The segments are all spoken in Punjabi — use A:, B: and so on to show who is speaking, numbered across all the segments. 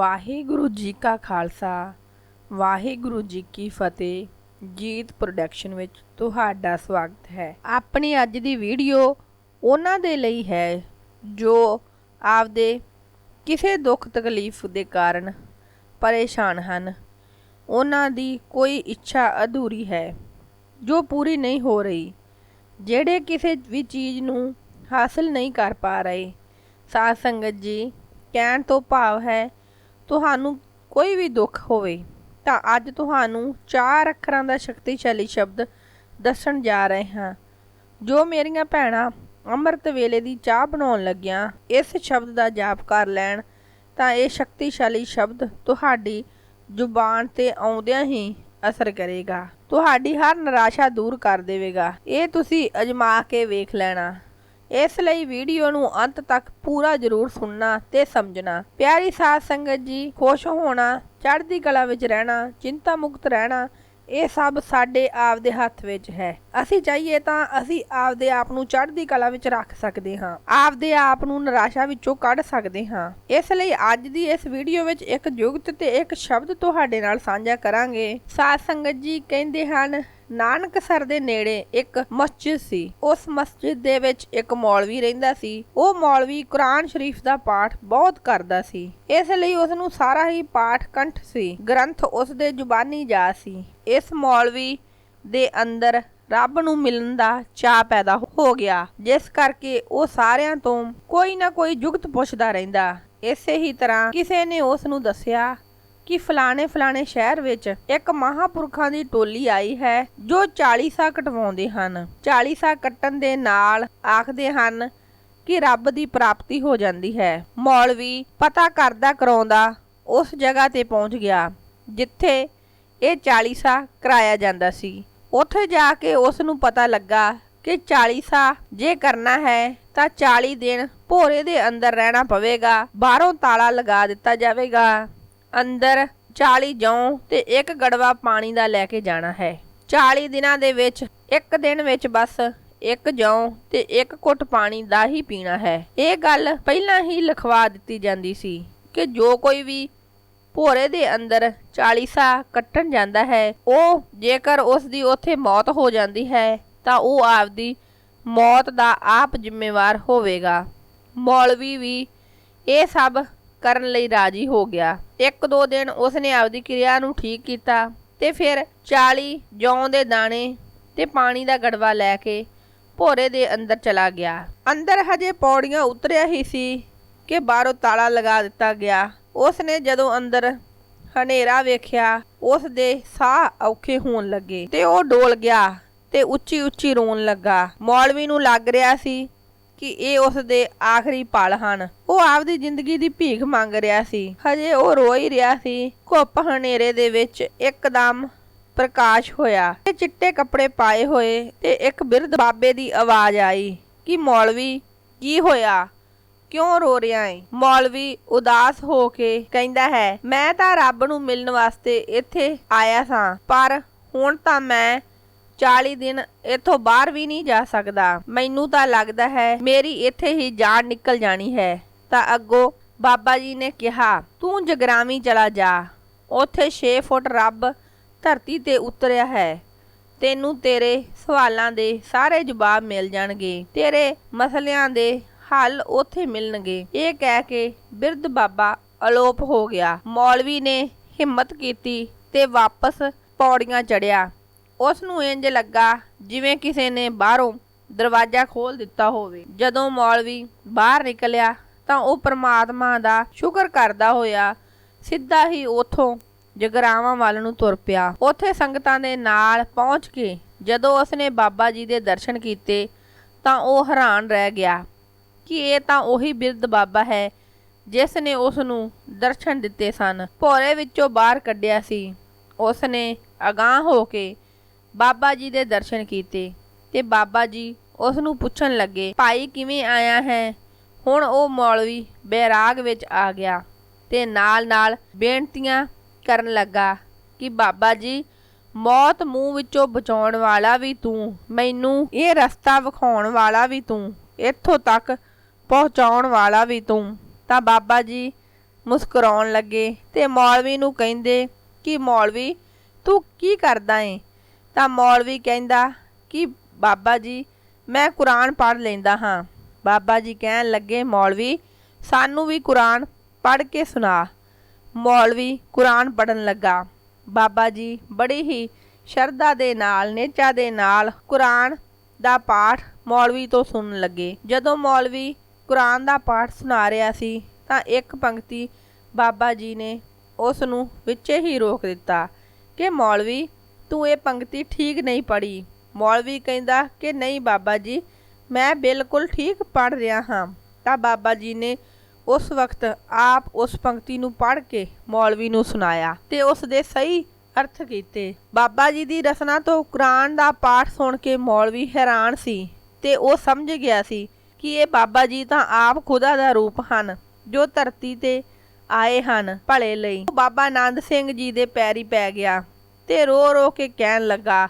A: ਵਾਹਿਗੁਰੂ ਜੀ ਕਾ ਖਾਲਸਾ, ਵਾਹਿਗੁਰੂ ਜੀ ਕੀ ਫਤਿਹ। ਗੀਤ ਪ੍ਰੋਡਕਸ਼ਨ ਵਿੱਚ ਤੁਹਾਡਾ ਸਵਾਗਤ ਹੈ। ਆਪਣੀ ਅੱਜ ਦੀ ਵੀਡੀਓ ਉਹਨਾਂ ਦੇ ਲਈ ਹੈ, ਜੋ ਆਪਦੇ ਕਿਸੇ ਦੁੱਖ ਤਕਲੀਫ ਦੇ ਕਾਰਨ ਪਰੇਸ਼ਾਨ ਹਨ। ਉਹਨਾਂ ਦੀ ਕੋਈ ਇੱਛਾ ਅਧੂਰੀ ਹੈ, ਜੋ ਪੂਰੀ ਨਹੀਂ ਹੋ ਰਹੀ, ਜਿਹੜੇ ਕਿਸੇ ਵੀ ਚੀਜ਼ ਨੂੰ ਹਾਸਲ ਨਹੀਂ ਕਰ ਪਾ ਰਹੇ। ਸਾਧ ਸੰਗਤ ਜੀ, ਕਹਿਣ ਤੋਂ ਭਾਵ ਹੈ ਤੁਹਾਨੂੰ ਕੋਈ ਵੀ ਦੁੱਖ ਹੋਵੇ, ਤਾਂ ਅੱਜ ਤੁਹਾਨੂੰ ਚਾਰ ਅੱਖਰਾਂ ਦਾ ਸ਼ਕਤੀਸ਼ਾਲੀ ਸ਼ਬਦ ਦੱਸਣ ਜਾ ਰਹੇ ਹਾਂ। ਜੋ ਮੇਰੀਆਂ ਭੈਣਾਂ ਅੰਮ੍ਰਿਤ ਵੇਲੇ ਦੀ ਚਾਹ ਬਣਾਉਣ ਲੱਗੀਆਂ, ਇਸ ਸ਼ਬਦ ਦਾ ਜਾਪ ਕਰ ਲੈਣ, ਤਾਂ ਇਹ ਸ਼ਕਤੀਸ਼ਾਲੀ ਸ਼ਬਦ ਤੁਹਾਡੀ ਜ਼ੁਬਾਨ ਤੇ ਆਉਂਦਿਆਂ ਹੀ ਅਸਰ ਕਰੇਗਾ। ਤੁਹਾਡੀ ਹਰ ਨਿਰਾਸ਼ਾ ਦੂਰ ਕਰ ਦੇਵੇਗਾ। ਇਹ ਤੁਸੀਂ ਅਜਮਾ ਕੇ ਵੇਖ ਲੈਣਾ। ਇਸ ਲਈ ਵੀਡੀਓ ਨੂੰ ਅੰਤ ਤੱਕ ਪੂਰਾ ਜ਼ਰੂਰ ਸੁਣਨਾ ਤੇ ਸਮਝਣਾ। ਪਿਆਰੀ ਸਾਧ ਸੰਗਤ ਜੀ, ਖੁਸ਼ ਹੋਣਾ, ਚੜ੍ਹਦੀ ਕਲਾ ਵਿੱਚ ਰਹਿਣਾ, ਚਿੰਤਾ ਮੁਕਤ ਰਹਿਣਾ, ਇਹ ਸਭ ਸਾਡੇ ਆਪ ਦੇ ਹੱਥ ਵਿੱਚ ਹੈ। ਅਸੀਂ ਚਾਹੀਏ ਤਾਂ ਅਸੀਂ ਆਪਦੇ ਆਪ ਨੂੰ ਚੜ੍ਹਦੀ ਕਲਾ ਵਿੱਚ ਰੱਖ ਸਕਦੇ ਹਾਂ। ਆਪਦੇ ਆਪ ਨੂੰ ਨਿਰਾਸ਼ਾ ਵਿੱਚੋਂ ਕੱਢ ਸਕਦੇ ਹਾਂ। ਇਸ ਲਈ ਅੱਜ ਦੀ ਇਸ ਵੀਡੀਓ ਵਿੱਚ ਇੱਕ ਜੁਗਤ ਤੇ ਇੱਕ ਸ਼ਬਦ ਤੁਹਾਡੇ ਨਾਲ ਸਾਂਝਾ ਕਰਾਂਗੇ। ਸਾਧ ਸੰਗਤ ਜੀ ਕਹਿੰਦੇ ਹਨ ਨਾਨਕਸਰ ਦੇ ਨੇੜੇ ਇੱਕ ਮਸਜਿਦ ਸੀ। ਉਸ ਮਸਜਿਦ ਦੇ ਵਿੱਚ ਇੱਕ ਮੌਲਵੀ ਰਹਿੰਦਾ ਸੀ। ਉਹ ਮੌਲਵੀ ਕੁਰਾਨ ਸ਼ਰੀਫ ਦਾ ਪਾਠ ਬਹੁਤ ਕਰਦਾ ਸੀ। ਇਸ ਲਈ ਉਸ ਨੂੰ ਸਾਰਾ ਹੀ ਪਾਠ ਕੰਠ ਸੀ। ਗ੍ਰੰਥ ਉਸ ਦੇ ਜ਼ੁਬਾਨੀ ਜਾ ਸੀ। ਇਸ ਮੌਲਵੀ ਦੇ ਅੰਦਰ ਰੱਬ ਨੂੰ ਮਿਲਣ ਦਾ ਚਾਹ ਪੈਦਾ ਹੋ ਗਿਆ। ਜਿਸ ਕਰਕੇ ਉਹ ਸਾਰਿਆਂ ਤੋਂ ਕੋਈ ਨਾ ਕੋਈ ਜੁਗਤ ਪੁੱਛਦਾ ਰਹਿੰਦਾ। ਇਸੇ ਹੀ ਤਰ੍ਹਾਂ ਕਿਸੇ ਨੇ ਉਸ ਨੂੰ ਦੱਸਿਆ ਕਿ ਫਲਾਣੇ ਫਲਾਣੇ ਸ਼ਹਿਰ ਵਿੱਚ ਇੱਕ ਮਹਾਪੁਰਖਾਂ ਦੀ ਟੋਲੀ ਆਈ ਹੈ, ਜੋ 40 ਸਾਹ ਕਟਵਾਉਂਦੇ ਹਨ। 40 ਸਾਹ ਕੱਟਣ ਦੇ ਨਾਲ ਆਖਦੇ ਹਨ ਕਿ ਰੱਬ ਦੀ ਪ੍ਰਾਪਤੀ ਹੋ ਜਾਂਦੀ ਹੈ। ਮੌਲਵੀ ਪਤਾ ਕਰਦਾ ਕਰਾਉਂਦਾ ਉਸ ਜਗ੍ਹਾ ਤੇ ਪਹੁੰਚ ਗਿਆ, ਜਿੱਥੇ ਇਹ 40 ਸਾਹ ਕਰਾਇਆ ਜਾਂਦਾ ਸੀ। ਉੱਥੇ ਜਾ ਕੇ ਉਸ ਨੂੰ ਪਤਾ ਲੱਗਾ ਕਿ 40 ਸਾਹ ਜੇ ਕਰਨਾ ਹੈ, ਤਾਂ 40 ਦਿਨ ਭੋਰੇ ਦੇ ਅੰਦਰ ਰਹਿਣਾ ਪਵੇਗਾ, ਬਾਹਰੋਂ ਤਾਲਾ ਲਗਾ ਦਿੱਤਾ ਜਾਵੇਗਾ। ਅੰਦਰ 40 ਜੌਂ ਤੇ ਇੱਕ ਗੜਵਾ ਪਾਣੀ ਦਾ ਲੈ ਕੇ ਜਾਣਾ ਹੈ। 40 ਦਿਨਾਂ ਦੇ ਵਿੱਚ, ਇੱਕ ਦਿਨ ਵਿੱਚ ਬਸ ਇੱਕ ਜੌਂ ਤੇ ਇੱਕ ਘੁੱਟ ਪਾਣੀ ਦਾ ਹੀ ਪੀਣਾ ਹੈ। ਇਹ ਗੱਲ ਪਹਿਲਾਂ ਹੀ ਲਿਖਵਾ ਦਿੱਤੀ ਜਾਂਦੀ ਸੀ ਕਿ ਜੋ ਕੋਈ ਵੀ ਭੋਰੇ ਦੇ ਅੰਦਰ 40 ਸਾਹ ਕੱਟਣ ਜਾਂਦਾ ਹੈ, ਉਹ ਜੇਕਰ ਉਸ ਦੀ ਉੱਥੇ ਮੌਤ ਹੋ ਜਾਂਦੀ ਹੈ, ਤਾਂ ਉਹ ਆਪਦੀ ਮੌਤ ਦਾ ਆਪ ਜ਼ਿੰਮੇਵਾਰ ਹੋਵੇਗਾ। ਮੌਲਵੀ ਵੀ ਇਹ ਸਭ ਕਰਨ ਲਈ ਰਾਜੀ ਹੋ ਗਿਆ। ਇੱਕ ਦੋ ਦਿਨ ਉਸਨੇ ਆਪਦੀ ਕਿਰਿਆ ਨੂੰ ਠੀਕ ਕੀਤਾ ਤੇ ਫਿਰ 40 ਜੌਂ ਦੇ ਦਾਣੇ ਤੇ ਪਾਣੀ ਦਾ ਗੜਵਾ ਲੈ ਕੇ ਭੋਰੇ ਦੇ ਅੰਦਰ ਚਲਾ ਗਿਆ। ਅੰਦਰ ਹਜੇ ਪੌੜੀਆਂ ਉਤਰਿਆ ਹੀ ਸੀ ਕਿ ਬਾਹਰੋਂ ਤਾਲਾ ਲਗਾ ਦਿੱਤਾ ਗਿਆ। ਉਸਨੇ ਜਦੋਂ ਅੰਦਰ ਹਨੇਰਾ ਵੇਖਿਆ ਉਸ ਦੇ ਸਾਹ ਔਖੇ ਹੋਣ ਲੱਗੇ ਤੇ ਉਹ ਡੋਲ ਗਿਆ ਤੇ ਉੱਚੀ ਉੱਚੀ ਰੋਣ ਲੱਗਾ। ਮੌਲਵੀ ਨੂੰ ਲੱਗ ਰਿਹਾ ਸੀ ਕਿ ਇਹ ਉਸ ਦੇ ਆਖਰੀ ਪਲ ਹਨ। ਉਹ ਆਪਦੀ ਜ਼ਿੰਦਗੀ ਦੀ ਭੀਖ ਮੰਗ ਰਿਹਾ ਸੀ। ਹਜੇ ਉਹ ਰੋ ਹੀ ਰਿਹਾ ਸੀ। ਘੁੱਪ ਹਨੇਰੇ ਦੇ ਵਿੱਚ ਇੱਕਦਮ ਪ੍ਰਕਾਸ਼ ਹੋਇਆ। ਤੇ ਚਿੱਟੇ ਕੱਪੜੇ ਪਾਏ ਹੋਏ ਤੇ ਇੱਕ ਬਿਰਧ ਬਾਬੇ ਦੀ ਆਵਾਜ਼ ਆਈ ਕਿ, ਮੌਲਵੀ, ਕੀ ਹੋਇਆ? ਕਿਉਂ ਰੋ ਰਿਹਾ ਹੈ ਮੌਲਵੀ ਉਦਾਸ ਹੋ ਕੇ ਕਹਿੰਦਾ ਹੈ, ਮੈਂ ਤਾਂ ਰੱਬ ਨੂੰ ਮਿਲਣ ਵਾਸਤੇ ਇੱਥੇ ਆਇਆ ਸਾਂ, ਪਰ ਹੁਣ ਤਾਂ ਮੈਂ 40 ਦਿਨ ਇੱਥੋਂ ਬਾਹਰ ਵੀ ਨਹੀਂ ਜਾ ਸਕਦਾ। ਮੈਨੂੰ ਤਾਂ ਲੱਗਦਾ ਹੈ ਮੇਰੀ ਇੱਥੇ ਹੀ ਜਾਨ ਨਿਕਲ ਜਾਣੀ ਹੈ। ਤਾਂ ਅੱਗੋਂ ਬਾਬਾ ਜੀ ਨੇ ਕਿਹਾ, ਤੂੰ ਜਗਰਾਵੀ ਚਲਾ ਜਾ। ਉੱਥੇ 6 ਫੁੱਟ ਰੱਬ ਧਰਤੀ ਤੇ ਉਤਰਿਆ ਹੈ। ਤੈਨੂੰ ਤੇਰੇ ਸਵਾਲਾਂ ਦੇ ਸਾਰੇ ਜਵਾਬ ਮਿਲ ਜਾਣਗੇ। ਤੇਰੇ ਮਸਲਿਆਂ ਦੇ ਹੱਲ ਉੱਥੇ ਮਿਲਣਗੇ। ਇਹ ਕਹਿ ਕੇ ਬਿਰਧ ਬਾਬਾ ਅਲੋਪ ਹੋ ਗਿਆ। ਮੌਲਵੀ ਨੇ ਹਿੰਮਤ ਕੀਤੀ ਤੇ ਵਾਪਸ ਪੌੜੀਆਂ ਚੜਿਆ ਉਸ ਨੂੰ ਇੰਜ ਲੱਗਾ ਜਿਵੇਂ ਕਿਸੇ ਨੇ ਬਾਹਰੋਂ ਦਰਵਾਜ਼ਾ ਖੋਲ ਦਿੱਤਾ ਹੋਵੇ। ਜਦੋਂ ਮੌਲਵੀ ਬਾਹਰ ਨਿਕਲਿਆ ਤਾਂ ਉਹ ਪ੍ਰਮਾਤਮਾ ਦਾ ਸ਼ੁਕਰ ਕਰਦਾ ਹੋਇਆ ਸਿੱਧਾ ਹੀ ਉਥੋਂ ਜਗਰਾਵਾਂ ਵੱਲ ਨੂੰ ਤੁਰ ਪਿਆ। ਉੱਥੇ ਸੰਗਤਾਂ ਦੇ ਨਾਲ ਪਹੁੰਚ ਕੇ ਜਦੋਂ ਉਸਨੇ ਬਾਬਾ ਜੀ ਦੇ ਦਰਸ਼ਨ ਕੀਤੇ ਤਾਂ ਉਹ ਹੈਰਾਨ ਰਹਿ ਗਿਆ ਕਿ ਇਹ ਤਾਂ ਉਹੀ ਬਿਰਧ ਬਾਬਾ ਹੈ ਜਿਸ ਨੇ ਉਸ ਨੂੰ ਦਰਸ਼ਨ ਦਿੱਤੇ ਸਨ। ਭੋਰੇ ਵਿੱਚੋਂ ਬਾਹਰ ਕੱਢਿਆ ਸੀ। ਉਸ ਨੇ ਅਗਾਹ ਹੋ ਕੇ ਬਾਬਾ ਜੀ ਦੇ ਦਰਸ਼ਨ ਕੀਤੇ ਤੇ ਬਾਬਾ ਜੀ ਉਸ ਨੂੰ ਪੁੱਛਣ ਲੱਗੇ, ਭਾਈ ਕਿਵੇਂ ਆਇਆ ਹੈ? ਹੁਣ ਉਹ ਮੌਲਵੀ ਬੈਰਾਗ ਵਿੱਚ ਆ ਗਿਆ ਤੇ ਨਾਲ-ਨਾਲ ਬੇਨਤੀਆਂ ਕਰਨ ਲੱਗਾ ਕਿ ਬਾਬਾ ਜੀ, ਮੌਤ ਮੂੰਹ ਵਿੱਚੋਂ ਬਚਾਉਣ ਵਾਲਾ ਵੀ ਤੂੰ, ਮੈਨੂੰ ਇਹ ਰਸਤਾ ਵਿਖਾਉਣ ਵਾਲਾ ਵੀ ਤੂੰ, ਇੱਥੋਂ ਤੱਕ ਪਹੁੰਚਾਉਣ ਵਾਲਾ ਵੀ ਤੂੰ। ਤਾਂ ਬਾਬਾ ਜੀ ਮੁਸਕਰਾਉਣ ਲੱਗੇ ਤੇ ਮੌਲਵੀ ਨੂੰ ਕਹਿੰਦੇ ਕਿ, ਮੌਲਵੀ, ਤੂੰ ਕੀ ਕਰਦਾ ਏ? ਤਾਂ ਮੌਲਵੀ ਕਹਿੰਦਾ ਕਿ ਬਾਬਾ ਜੀ, ਮੈਂ ਕੁਰਾਨ ਪੜ੍ਹ ਲੈਂਦਾ ਹਾਂ। ਬਾਬਾ ਜੀ ਕਹਿਣ ਲੱਗੇ, ਮੌਲਵੀ, ਸਾਨੂੰ ਵੀ ਕੁਰਾਨ ਪੜ੍ਹ ਕੇ ਸੁਣਾ। ਮੌਲਵੀ ਕੁਰਾਨ ਪੜਨ ਲੱਗਾ। ਬਾਬਾ ਜੀ ਬੜੀ ਹੀ ਸ਼ਰਧਾ ਦੇ ਨਾਲ, ਨੇਚਾ ਦੇ ਨਾਲ ਕੁਰਾਨ ਦਾ ਪਾਠ ਮੌਲਵੀ ਤੋਂ ਸੁਣਨ ਲੱਗੇ। ਜਦੋਂ ਮੌਲਵੀ ਕੁਰਾਨ ਦਾ ਪਾਠ ਸੁਣਾ ਰਿਹਾ ਸੀ, ਤਾਂ ਇੱਕ ਪੰਕਤੀ ਬਾਬਾ ਜੀ ਨੇ ਉਸ ਨੂੰ ਵਿੱਚੇ ਹੀ ਰੋਕ ਦਿੱਤਾ ਕਿ ਮੌਲਵੀ ਤੂੰ ਇਹ ਪੰਕਤੀ ਠੀਕ ਨਹੀਂ ਪੜ੍ਹੀ। ਮੌਲਵੀ ਕਹਿੰਦਾ ਕਿ ਨਹੀਂ ਬਾਬਾ ਜੀ, ਮੈਂ ਬਿਲਕੁਲ ਠੀਕ ਪੜ੍ਹ ਰਿਹਾ ਹਾਂ। ਤਾਂ ਬਾਬਾ ਜੀ ਨੇ ਉਸ ਵਕਤ ਆਪ ਉਸ ਪੰਕਤੀ ਨੂੰ ਪੜ੍ਹ ਕੇ ਮੌਲਵੀ ਨੂੰ ਸੁਣਾਇਆ ਤੇ ਉਸ ਦੇ ਸਹੀ ਅਰਥ ਕੀਤੇ। ਬਾਬਾ ਜੀ ਦੀ ਰਚਨਾ ਤੋਂ ਕੁਰਾਨ ਦਾ ਪਾਠ ਸੁਣ ਕੇ ਮੌਲਵੀ ਹੈਰਾਨ ਸੀ ਤੇ ਉਹ ਸਮਝ ਗਿਆ ਸੀ ਕਿ ਇਹ ਬਾਬਾ ਜੀ ਤਾਂ ਆਪ ਖੁਦਾ ਦਾ ਰੂਪ ਹਨ, ਜੋ ਧਰਤੀ ਤੇ ਆਏ ਹਨ ਭਲੇ ਲਈ। ਬਾਬਾ ਆਨੰਦ ਸਿੰਘ ਜੀ ਦੇ ਪੈਰੀ ਪੈ ਗਿਆ। ਤੇ ਰੋ ਰੋ ਕੇ ਕਹਿਣ ਲੱਗਾ,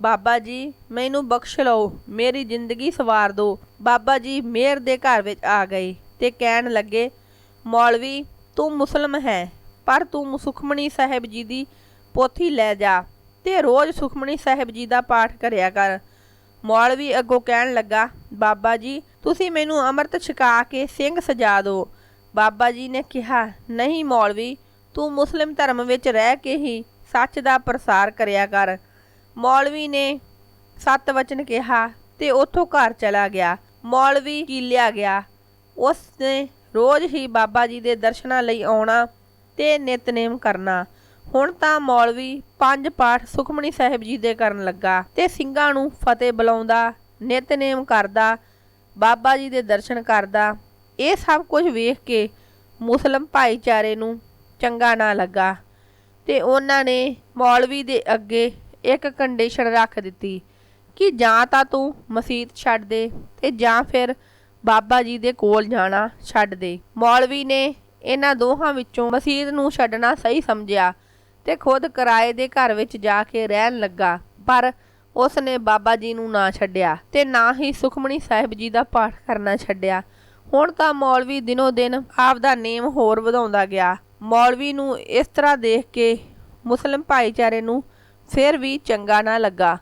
A: ਬਾਬਾ ਜੀ, ਮੈਨੂੰ ਬਖਸ਼ ਲਓ, ਮੇਰੀ ਜ਼ਿੰਦਗੀ ਸਵਾਰ ਦਿਓ ਬਾਬਾ ਜੀ ਮੇਰ ਦੇ ਘਰ ਵਿੱਚ ਆ ਗਏ ਤੇ ਕਹਿਣ ਲੱਗੇ, ਮੌਲਵੀ, ਤੂੰ ਮੁਸਲਮ ਹੈ, ਪਰ ਤੂੰ ਸੁਖਮਣੀ ਸਾਹਿਬ ਜੀ ਦੀ ਪੋਥੀ ਲੈ ਜਾ ਤੇ ਰੋਜ਼ ਸੁਖਮਣੀ ਸਾਹਿਬ ਜੀ ਦਾ ਪਾਠ ਕਰਿਆ ਕਰ। ਮੌਲਵੀ ਅੱਗੋਂ ਕਹਿਣ ਲੱਗਾ, ਬਾਬਾ ਜੀ, ਤੁਸੀਂ ਮੈਨੂੰ ਅੰਮ੍ਰਿਤ ਛਕਾ ਕੇ ਸਿੰਘ ਸਜਾ ਦਿਓ ਬਾਬਾ ਜੀ ਨੇ ਕਿਹਾ, ਨਹੀਂ ਮੌਲਵੀ, ਤੂੰ ਮੁਸਲਿਮ ਧਰਮ ਵਿੱਚ ਰਹਿ ਕੇ ਹੀ ਸੱਚ ਦਾ ਪ੍ਰਸਾਰ ਕਰਿਆ ਕਰ। ਮੌਲਵੀ ਨੇ ਸੱਤ ਵਚਨ ਕਿਹਾ ਤੇ ਉੱਥੋਂ ਘਰ ਚਲਾ ਗਿਆ। ਮੌਲਵੀ ਕੀਲਿਆ ਗਿਆ। ਉਸ ਨੇ ਰੋਜ਼ ਹੀ ਬਾਬਾ ਜੀ ਦੇ ਦਰਸ਼ਨਾਂ ਲਈ ਆਉਣਾ ਤੇ ਨਿਤਨੇਮ ਕਰਨਾ। ਹੁਣ ਤਾਂ ਮੌਲਵੀ ਪੰਜ ਪਾਠ ਸੁਖਮਣੀ ਸਾਹਿਬ ਜੀ ਦੇ ਕਰਨ ਲੱਗਾ ਤੇ ਸਿੰਘਾਂ ਨੂੰ ਫਤਿਹ ਬੁਲਾਉਂਦਾ, ਨਿਤਨੇਮ ਕਰਦਾ, ਬਾਬਾ ਜੀ ਦੇ ਦਰਸ਼ਨ ਕਰਦਾ। ਇਹ ਸਭ ਕੁਝ ਵੇਖ ਕੇ ਮੁਸਲਮ ਭਾਈਚਾਰੇ ਨੂੰ ਚੰਗਾ ਨਾ ਲੱਗਾ। ਤੇ ਉਹਨਾਂ ਨੇ ਮੌਲਵੀ ਦੇ ਅੱਗੇ ਇੱਕ ਕੰਡੀਸ਼ਨ ਰੱਖ ਦਿੱਤੀ ਕਿ ਜਾਂ ਤਾਂ ਤੂੰ ਮਸਜਿਦ ਛੱਡ ਦੇ ਤੇ ਜਾਂ ਫਿਰ ਬਾਬਾ ਜੀ ਦੇ ਕੋਲ ਜਾਣਾ ਛੱਡ ਦੇ। ਮੌਲਵੀ ਨੇ ਇਹਨਾਂ ਦੋਹਾਂ ਵਿੱਚੋਂ ਮਸਜਿਦ ਨੂੰ ਛੱਡਣਾ ਸਹੀ ਸਮਝਿਆ ਤੇ ਖੁਦ ਕਿਰਾਏ ਦੇ ਘਰ ਵਿੱਚ ਜਾ ਕੇ ਰਹਿਣ ਲੱਗਾ, ਪਰ ਉਸ ਨੇ ਬਾਬਾ ਜੀ ਨੂੰ ਨਾ ਛੱਡਿਆ ਤੇ ਨਾ ਹੀ ਸੁਖਮਣੀ ਸਾਹਿਬ ਜੀ ਦਾ ਪਾਠ ਕਰਨਾ ਛੱਡਿਆ। ਹੁਣ ਤਾਂ ਮੌਲਵੀ ਦਿਨੋ ਦਿਨ ਆਪ ਦਾ ਨੇਮ ਹੋਰ ਵਧਾਉਂਦਾ ਗਿਆ। ਮੌਲਵੀ ਨੂੰ ਇਸ ਤਰ੍ਹਾਂ ਦੇਖ ਕੇ ਮੁਸਲਿਮ ਭਾਈਚਾਰੇ ਨੂੰ ਫਿਰ ਵੀ ਚੰਗਾ ਨਾ ਲੱਗਾ।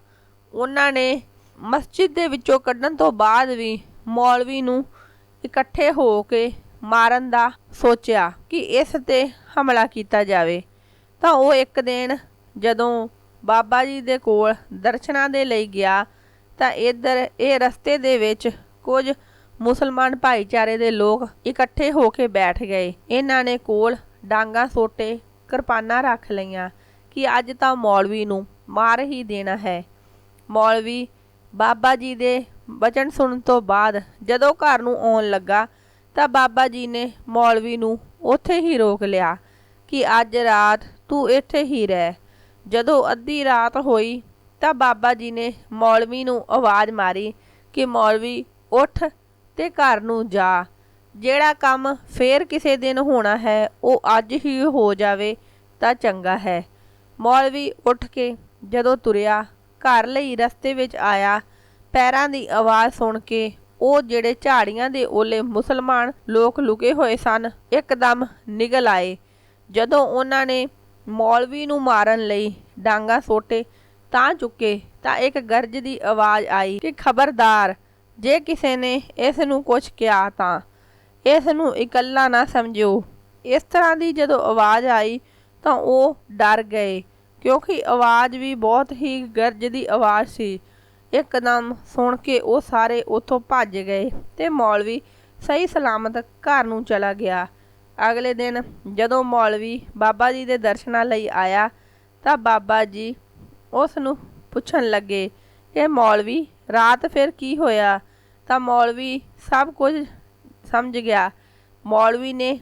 A: ਉਹਨਾਂ ਨੇ ਮਸਜਿਦ ਦੇ ਵਿੱਚੋਂ ਕੱਢਣ ਤੋਂ ਬਾਅਦ ਵੀ ਮੌਲਵੀ ਨੂੰ ਇਕੱਠੇ ਹੋ ਕੇ ਮਾਰਨ ਦਾ ਸੋਚਿਆ ਕਿ ਇਸ ਤੇ ਹਮਲਾ ਕੀਤਾ ਜਾਵੇ। ਤਾਂ ਉਹ ਇੱਕ ਦਿਨ ਜਦੋਂ ਬਾਬਾ ਜੀ ਦੇ ਕੋਲ ਦਰਸ਼ਨਾਂ ਦੇ ਲਈ ਗਿਆ, ਤਾਂ ਇੱਧਰ ਇਹ ਰਸਤੇ ਦੇ ਵਿੱਚ ਕੁਝ ਮੁਸਲਮਾਨ ਭਾਈਚਾਰੇ ਦੇ ਲੋਕ ਇਕੱਠੇ ਹੋ ਕੇ ਬੈਠ ਗਏ। ਇਹਨਾਂ ਨੇ ਕੋਲ ਡਾਂਗਾ ਸੋਟੇ ਕਿਰਪਾਨਾਂ ਰੱਖ ਲਈਆਂ ਕਿ ਅੱਜ ਤਾਂ ਮੌਲਵੀ ਨੂੰ ਮਾਰ ਹੀ ਦੇਣਾ ਹੈ। ਮੌਲਵੀ, ਬਾਬਾ ਜੀ ਦੇ ਬਚਨ ਸੁਣਨ ਤੋਂ ਬਾਅਦ ਜਦੋਂ ਘਰ ਨੂੰ ਆਉਣ ਲੱਗਾ ਤਾਂ ਬਾਬਾ ਜੀ ਨੇ ਮੌਲਵੀ ਨੂੰ ਉੱਥੇ ਹੀ ਰੋਕ ਲਿਆ ਕਿ ਅੱਜ ਰਾਤ ਤੂੰ ਇੱਥੇ ਹੀ ਰਹਿ। ਜਦੋਂ ਅੱਧੀ ਰਾਤ ਹੋਈ ਤਾਂ ਬਾਬਾ ਜੀ ਨੇ ਮੌਲਵੀ ਨੂੰ ਆਵਾਜ਼ ਮਾਰੀ ਕਿ ਮੌਲਵੀ, ਉੱਠ ਤੇ ਘਰ ਨੂੰ ਜਾ। ਜਿਹੜਾ ਕੰਮ ਫੇਰ ਕਿਸੇ ਦਿਨ ਹੋਣਾ ਹੈ, ਉਹ ਅੱਜ ਹੀ ਹੋ ਜਾਵੇ ਤਾਂ ਚੰਗਾ ਹੈ। ਮੌਲਵੀ ਉੱਠ ਕੇ ਜਦੋਂ ਤੁਰਿਆ, ਘਰ ਲਈ ਰਸਤੇ ਵਿੱਚ ਆਇਆ, ਪੈਰਾਂ ਦੀ ਆਵਾਜ਼ ਸੁਣ ਕੇ ਉਹ ਜਿਹੜੇ ਝਾੜੀਆਂ ਦੇ ਓਲੇ ਮੁਸਲਮਾਨ ਲੋਕ ਲੁਕੇ ਹੋਏ ਸਨ, ਇੱਕਦਮ ਨਿਗਲ ਆਏ। ਜਦੋਂ ਉਹਨਾਂ ਨੇ ਮੌਲਵੀ ਨੂੰ ਮਾਰਨ ਲਈ ਡਾਂਗਾ ਸੋਟੇ ਤਾਂ ਚੁੱਕੇ, ਤਾਂ ਇੱਕ ਗਰਜ ਦੀ ਆਵਾਜ਼ ਆਈ ਕਿ ਖਬਰਦਾਰ, ਜੇ ਕਿਸੇ ਨੇ ਇਸ ਨੂੰ ਕੁਝ ਕਿਹਾ ਤਾਂ। ਇਸ ਨੂੰ ਇਕੱਲਾ ਨਾ ਸਮਝਿਓ। ਇਸ ਤਰ੍ਹਾਂ ਦੀ ਜਦੋਂ ਆਵਾਜ਼ ਆਈ ਤਾਂ ਉਹ ਡਰ ਗਏ, ਕਿਉਂਕਿ ਆਵਾਜ਼ ਵੀ ਬਹੁਤ ਹੀ ਗਰਜ ਦੀ ਆਵਾਜ਼ ਸੀ। ਇੱਕਦਮ ਸੁਣ ਕੇ ਉਹ ਸਾਰੇ ਉੱਥੋਂ ਭੱਜ ਗਏ ਤੇ ਮੌਲਵੀ ਸਹੀ ਸਲਾਮਤ ਘਰ ਨੂੰ ਚਲਾ ਗਿਆ। ਅਗਲੇ ਦਿਨ ਜਦੋਂ ਮੌਲਵੀ ਬਾਬਾ ਜੀ ਦੇ ਦਰਸ਼ਨਾਂ ਲਈ ਆਇਆ ਤਾਂ ਬਾਬਾ ਜੀ ਉਸ ਨੂੰ ਪੁੱਛਣ ਲੱਗੇ ਕਿ ਮੌਲਵੀ, ਰਾਤ ਫਿਰ ਕੀ ਹੋਇਆ? ਤਾਂ ਮੌਲਵੀ ਸਭ ਕੁਝ ਸਮਝ ਗਿਆ। ਮੌਲਵੀ ਨੇ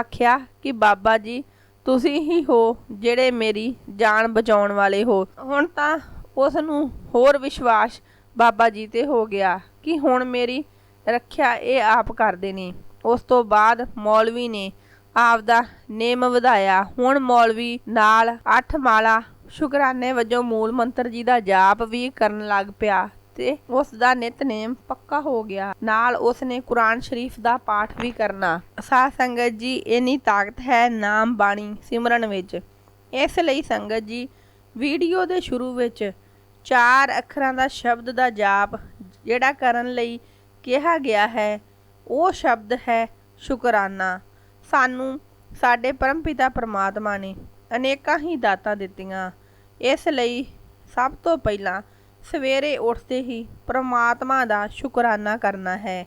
A: ਆਖਿਆ ਕਿ, ਬਾਬਾ ਜੀ, ਤੁਸੀਂ ਹੀ ਹੋ ਜਿਹੜੇ ਮੇਰੀ ਜਾਨ ਬਚਾਉਣ ਵਾਲੇ ਹੋ। ਹੁਣ ਤਾਂ ਉਸ ਨੂੰ ਹੋਰ ਵਿਸ਼ਵਾਸ ਬਾਬਾ ਜੀ ਤੇ ਹੋ ਗਿਆ ਕਿ ਹੁਣ ਮੇਰੀ ਰੱਖਿਆ ਇਹ ਆਪ ਕਰਦੇ ਨੇ। ਉਸ ਤੋਂ ਬਾਅਦ ਮੌਲਵੀ ਨੇ ਆਪ ਦਾ ਨੇਮ ਵਧਾਇਆ। ਹੁਣ ਮੌਲਵੀ ਨਾਲ ਅੱਠ ਮਾਲਾ ਸ਼ੁਕਰਾਨੇ ਵਜੋਂ ਮੂਲ ਮੰਤਰ ਜੀ ਦਾ ਜਾਪ ਵੀ ਕਰਨ ਲੱਗ ਪਿਆ। ਤੇ ਉਸ ਦਾ ਨਿਤਨੇਮ ਪੱਕਾ ਹੋ ਗਿਆ। ਨਾਲ ਉਸ ਨੇ ਕੁਰਾਨ ਸ਼ਰੀਫ ਦਾ ਪਾਠ ਵੀ ਕਰਨਾ। ਸਾਧ ਸੰਗਤ ਜੀ, ਇੰਨੀ ਤਾਕਤ ਹੈ ਨਾਮ ਬਾਣੀ ਸਿਮਰਨ ਵਿੱਚ। ਇਸ ਲਈ ਸੰਗਤ ਜੀ, ਵੀਡੀਓ ਦੇ ਸ਼ੁਰੂ ਵਿੱਚ ਚਾਰ ਅੱਖਰਾਂ ਦਾ ਸ਼ਬਦ ਦਾ ਜਾਪ ਜਿਹੜਾ ਕਰਨ ਲਈ ਕਿਹਾ ਗਿਆ ਹੈ, ਉਹ ਸ਼ਬਦ ਹੈ ਸ਼ੁਕਰਾਨਾ। ਸਾਨੂੰ ਸਾਡੇ ਪਰਮਪਿਤਾ ਪ੍ਰਮਾਤਮਾ ਨੇ ਅਨੇਕਾਂ ਹੀ ਦਾਤਾਂ ਦਿੱਤੀਆਂ। ਇਸ ਲਈ ਸਭ ਤੋਂ ਪਹਿਲਾਂ ਸਵੇਰੇ ਉੱਠਦੇ ਹੀ ਪ੍ਰਮਾਤਮਾ ਦਾ ਸ਼ੁਕਰਾਨਾ ਕਰਨਾ ਹੈ।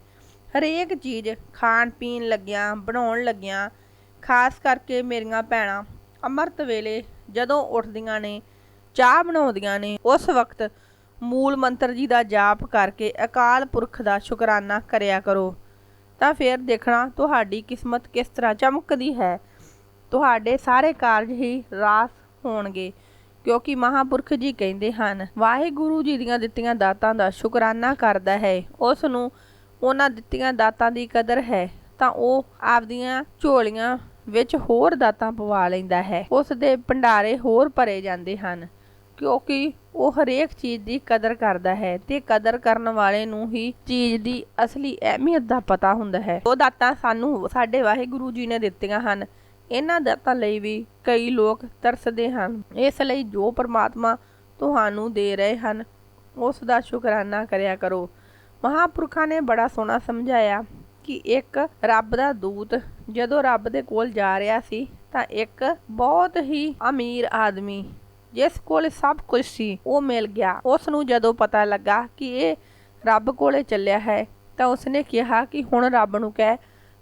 A: ਹਰੇਕ ਚੀਜ਼ ਖਾਣ ਪੀਣ ਲੱਗਿਆਂ, ਬਣਾਉਣ ਲੱਗਿਆਂ, ਖਾਸ ਕਰਕੇ ਮੇਰੀਆਂ ਭੈਣਾਂ, ਅੰਮ੍ਰਿਤ ਵੇਲੇ ਜਦੋਂ ਉੱਠਦੀਆਂ ਨੇ, ਚਾਹ ਬਣਾਉਂਦੀਆਂ ਨੇ, ਉਸ ਵਕਤ ਮੂਲ ਮੰਤਰ ਜੀ ਦਾ ਜਾਪ ਕਰਕੇ ਅਕਾਲ ਪੁਰਖ ਦਾ ਸ਼ੁਕਰਾਨਾ ਕਰਿਆ ਕਰੋ। ਤਾਂ ਫਿਰ ਦੇਖਣਾ ਤੁਹਾਡੀ ਕਿਸਮਤ ਕਿਸ ਤਰ੍ਹਾਂ ਚਮਕਦੀ ਹੈ। ਤੁਹਾਡੇ ਸਾਰੇ ਕਾਰਜ ਹੀ ਰਾਸ ਹੋਣਗੇ। ਕਿਉਂਕਿ ਮਹਾਪੁਰਖ ਜੀ ਕਹਿੰਦੇ ਹਨ, ਵਾਹਿਗੁਰੂ ਜੀ ਦੀਆਂ ਦਿੱਤੀਆਂ ਦਾਤਾਂ ਦਾ ਸ਼ੁਕਰਾਨਾ ਕਰਦਾ ਹੈ, ਉਸ ਨੂੰ ਉਹਨਾਂ ਦਿੱਤੀਆਂ ਦਾਤਾਂ ਦੀ ਕਦਰ ਹੈ, ਤਾਂ ਉਹ ਆਪਦੀਆਂ ਝੋਲੀਆਂ ਵਿੱਚ ਹੋਰ ਦਾਤਾਂ ਪਵਾ ਲੈਂਦਾ ਹੈ। ਉਸ ਦੇ ਭੰਡਾਰੇ ਹੋਰ ਭਰੇ ਜਾਂਦੇ ਹਨ, ਕਿਉਂਕਿ ਉਹ ਹਰੇਕ ਚੀਜ਼ ਦੀ ਕਦਰ ਕਰਦਾ ਹੈ ਤੇ ਕਦਰ ਕਰਨ ਵਾਲੇ ਨੂੰ ਹੀ ਚੀਜ਼ ਦੀ ਅਸਲੀ ਅਹਿਮੀਅਤ ਦਾ ਪਤਾ ਹੁੰਦਾ ਹੈ। ਉਹ ਦਾਤਾਂ ਸਾਨੂੰ ਸਾਡੇ ਵਾਹਿਗੁਰੂ ਜੀ ਨੇ ਦਿੱਤੀਆਂ ਹਨ ਇਹਨਾਂ ਦਾਤਾਂ ਲਈ ਵੀ ਕਈ ਲੋਕ ਤਰਸਦੇ ਹਨ। ਇਸ ਲਈ ਜੋ ਪਰਮਾਤਮਾ ਤੁਹਾਨੂੰ ਦੇ ਰਹੇ ਹਨ, ਉਸ ਦਾ ਸ਼ੁਕਰਾਨਾ ਕਰਿਆ ਕਰੋ। ਮਹਾਪੁਰਖਾਂ ਨੇ ਬੜਾ ਸੋਹਣਾ ਸਮਝਾਇਆ ਕਿ ਇੱਕ ਰੱਬ ਦਾ ਦੂਤ ਜਦੋਂ ਰੱਬ ਦੇ ਕੋਲ ਜਾ ਰਿਹਾ ਸੀ, ਤਾਂ ਇੱਕ ਬਹੁਤ ਹੀ ਅਮੀਰ ਆਦਮੀ ਜਿਸ ਕੋਲ ਸਭ ਕੁਝ ਸੀ, ਉਹ ਮਿਲ ਗਿਆ। ਉਸ ਨੂੰ ਜਦੋਂ ਪਤਾ ਲੱਗਾ ਕਿ ਇਹ ਰੱਬ ਕੋਲੇ ਚੱਲਿਆ ਹੈ, ਤਾਂ ਉਸਨੇ ਕਿਹਾ ਕਿ ਹੁਣ ਰੱਬ ਨੂੰ ਕਹਿ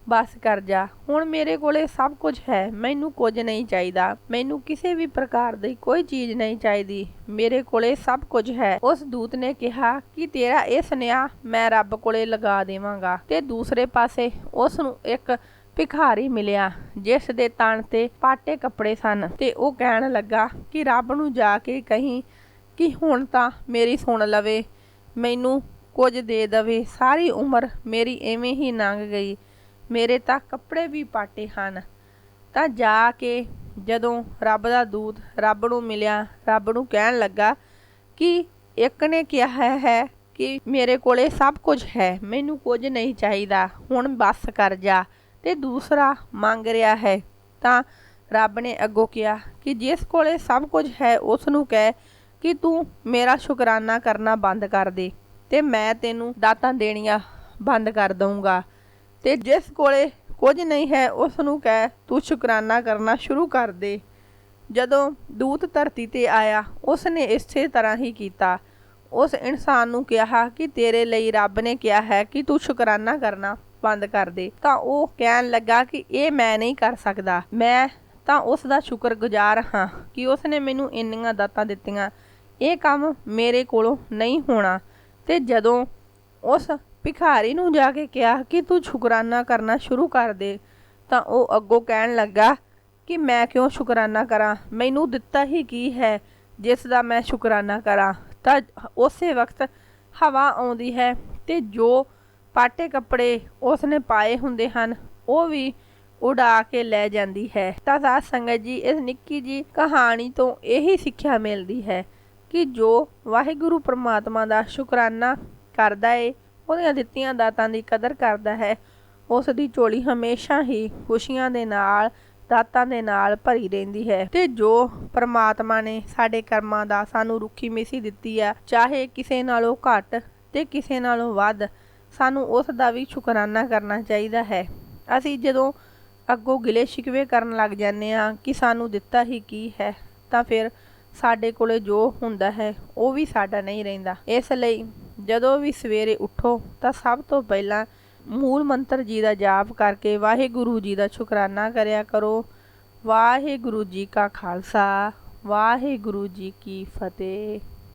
A: ਬਸ ਕਰ ਜਾ। ਹੁਣ ਮੇਰੇ ਕੋਲੇ ਸਭ ਕੁਝ ਹੈ। ਮੈਨੂੰ ਕੁਝ ਨਹੀਂ ਚਾਹੀਦਾ। ਮੈਨੂੰ ਕਿਸੇ ਵੀ ਪ੍ਰਕਾਰ ਦੀ ਕੋਈ ਚੀਜ਼ ਨਹੀਂ ਚਾਹੀਦੀ। ਮੇਰੇ ਕੋਲੇ ਸਭ ਕੁਝ ਹੈ। ਉਸ ਦੂਤ ਨੇ ਕਿਹਾ ਕਿ ਤੇਰਾ ਇਹ ਸੁਨੇਹਾ ਮੈਂ ਰੱਬ ਕੋਲੇ ਲਗਾ ਦੇਵਾਂਗਾ ਤੇ ਦੂਸਰੇ ਪਾਸੇ ਉਸ ਨੂੰ ਇੱਕ ਭਿਖਾਰੀ ਮਿਲਿਆ, ਜਿਸ ਦੇ ਤਣ ਤੇ ਪਾਟੇ ਕੱਪੜੇ ਸਨ ਤੇ ਉਹ ਕਹਿਣ ਲੱਗਾ ਕਿ ਰੱਬ ਨੂੰ ਜਾ ਕੇ ਕਹੀਂ ਕਿ ਹੁਣ ਤਾਂ ਮੇਰੀ ਸੁਣ ਲਵੇ, ਮੈਨੂੰ ਕੁਝ ਦੇ ਦਵੇ। ਸਾਰੀ ਉਮਰ ਮੇਰੀ ਐਵੇਂ ਹੀ ਲੰਘ ਗਈ। ਮੇਰੇ ਤਾਂ ਕੱਪੜੇ ਵੀ ਪਾਟੇ ਹਨ। ਤਾਂ ਜਾ ਕੇ ਜਦੋਂ ਰੱਬ ਦਾ ਦੂਤ ਰੱਬ ਨੂੰ ਮਿਲਿਆ, ਰੱਬ ਨੂੰ ਕਹਿਣ ਲੱਗਾ ਕਿ ਇੱਕ ਨੇ ਕਿਹਾ ਹੈ ਕਿ ਮੇਰੇ ਕੋਲੇ ਸਭ ਕੁਝ ਹੈ, ਮੈਨੂੰ ਕੁਝ ਨਹੀਂ ਚਾਹੀਦਾ, ਹੁਣ ਬਸ ਕਰ ਜਾ। ਤੇ ਦੂਸਰਾ ਮੰਗ ਰਿਹਾ ਹੈ। ਤਾਂ ਰੱਬ ਨੇ ਅੱਗੋਂ ਕਿਹਾ ਕਿ ਜਿਸ ਕੋਲੇ ਸਭ ਕੁਝ ਹੈ, ਉਸ ਨੂੰ ਕਹਿ ਕਿ ਤੂੰ ਮੇਰਾ ਸ਼ੁਕਰਾਨਾ ਕਰਨਾ ਬੰਦ ਕਰ ਦੇ ਤੇ ਮੈਂ ਤੈਨੂੰ ਦਾਤਾਂ ਦੇਣੀਆਂ ਬੰਦ ਕਰ ਦਊਂਗਾ। ਤੇ ਜਿਸ ਕੋਲੇ ਕੁਝ ਨਹੀਂ ਹੈ, ਉਸ ਨੂੰ ਕਹਿ, ਤੂੰ ਸ਼ੁਕਰਾਨਾ ਕਰਨਾ ਸ਼ੁਰੂ ਕਰ ਦੇ। ਜਦੋਂ ਦੂਤ ਧਰਤੀ ਤੇ ਆਇਆ, ਉਸ ਨੇ ਇਸੇ ਤਰ੍ਹਾਂ ਹੀ ਕੀਤਾ। ਉਸ ਇਨਸਾਨ ਨੂੰ ਕਿਹਾ ਕਿ ਤੇਰੇ ਲਈ ਰੱਬ ਨੇ ਕਿਹਾ ਹੈ ਕਿ ਤੂੰ ਸ਼ੁਕਰਾਨਾ ਕਰਨਾ ਬੰਦ ਕਰ ਦੇ। ਤਾਂ ਉਹ ਕਹਿਣ ਲੱਗਾ ਕਿ ਇਹ ਮੈਂ ਨਹੀਂ ਕਰ ਸਕਦਾ। ਮੈਂ ਤਾਂ ਉਸ ਦਾ ਸ਼ੁਕਰਗੁਜ਼ਾਰ ਹਾਂ ਕਿ ਉਸ ਨੇ ਮੈਨੂੰ ਇੰਨੀਆਂ ਦਾਤਾਂ ਦਿੱਤੀਆਂ। ਇਹ ਕੰਮ ਮੇਰੇ ਕੋਲੋਂ ਨਹੀਂ ਹੋਣਾ। ਤੇ ਜਦੋਂ ਉਸ ਭਿਖਾਰੀ ਨੂੰ ਜਾ ਕੇ ਕਿਹਾ ਕਿ ਤੂੰ ਸ਼ੁਕਰਾਨਾ ਕਰਨਾ ਸ਼ੁਰੂ ਕਰ ਦੇ। ਤਾਂ ਉਹ ਅੱਗੋਂ ਕਹਿਣ ਲੱਗਾ ਕਿ ਮੈਂ ਕਿਉਂ ਸ਼ੁਕਰਾਨਾ ਕਰਾਂ? ਮੈਨੂੰ ਦਿੱਤਾ ਹੀ ਕੀ ਹੈ? ਜਿਸ ਦਾ ਮੈਂ ਸ਼ੁਕਰਾਨਾ ਕਰਾਂ, ਤਾਂ ਉਸੇ ਵਕਤ ਹਵਾ ਆਉਂਦੀ ਹੈ ਤੇ ਜੋ ਪਾਟੇ ਕੱਪੜੇ ਉਸਨੇ ਪਾਏ ਹੁੰਦੇ ਹਨ, ਉਹ ਵੀ ਉਡਾ ਕੇ ਲੈ ਜਾਂਦੀ ਹੈ। ਤਾਂ ਸਾਧ ਸੰਗਤ ਜੀ, ਇਸ ਨਿੱਕੀ ਜੀ ਕਹਾਣੀ ਤੋਂ ਇਹੀ ਸਿੱਖਿਆ ਮਿਲਦੀ ਹੈ ਕਿ ਜੋ ਵਾਹਿਗੁਰੂ ਪ੍ਰਮਾਤਮਾ ਦਾ ਸ਼ੁਕਰਾਨਾ ਕਰਦਾ ਏ ਉਹਦੀਆਂ ਦਿੱਤੀਆਂ ਦਾਤਾਂ ਦੀ ਕਦਰ ਕਰਦਾ ਹੈ। ਉਸ ਦੀ ਝੋਲੀ ਹਮੇਸ਼ਾ ਹੀ ਖੁਸ਼ੀਆਂ ਦੇ ਨਾਲ, ਦਾਤਾਂ ਦੇ ਨਾਲ ਭਰੀ ਰਹਿੰਦੀ ਹੈ। ਤੇ ਜੋ ਪ੍ਰਮਾਤਮਾ ਨੇ ਸਾਡੇ ਕਰਮਾਂ ਦਾ ਸਾਨੂੰ ਰੁੱਖੀ ਮਿਸੀ ਦਿੱਤੀ ਆ, ਚਾਹੇ ਕਿਸੇ ਨਾਲੋਂ ਘੱਟ ਤੇ ਕਿਸੇ ਨਾਲੋਂ ਵੱਧ, ਸਾਨੂੰ ਉਸ ਦਾ ਵੀ ਸ਼ੁਕਰਾਨਾ ਕਰਨਾ ਚਾਹੀਦਾ ਹੈ। ਅਸੀਂ ਜਦੋਂ ਅੱਗੋਂ ਗਿਲੇ ਸ਼ਿਕਵੇ ਕਰਨ ਲੱਗ ਜਾਂਦੇ ਆ ਕਿ ਸਾਨੂੰ ਦਿੱਤਾ ਹੀ ਕੀ ਹੈ, ਤਾਂ ਫਿਰ ਸਾਡੇ ਕੋਲੇ ਜੋ ਹੁੰਦਾ ਹੈ, ਉਹ ਵੀ ਸਾਡਾ ਨਹੀਂ ਰਹਿੰਦਾ। ਇਸ ਲਈ ਜਦੋਂ ਵੀ ਸਵੇਰੇ ਉੱਠੋ ਤਾਂ ਸਭ ਤੋਂ ਪਹਿਲਾਂ ਮੂਲ ਮੰਤਰ ਜੀ ਦਾ ਜਾਪ ਕਰਕੇ ਵਾਹਿਗੁਰੂ ਜੀ ਦਾ ਸ਼ੁਕਰਾਨਾ ਕਰਿਆ ਕਰੋ। ਵਾਹਿਗੁਰੂ ਜੀ ਕਾ ਖਾਲਸਾ, ਵਾਹਿਗੁਰੂ ਜੀ ਕੀ ਫਤਿਹ।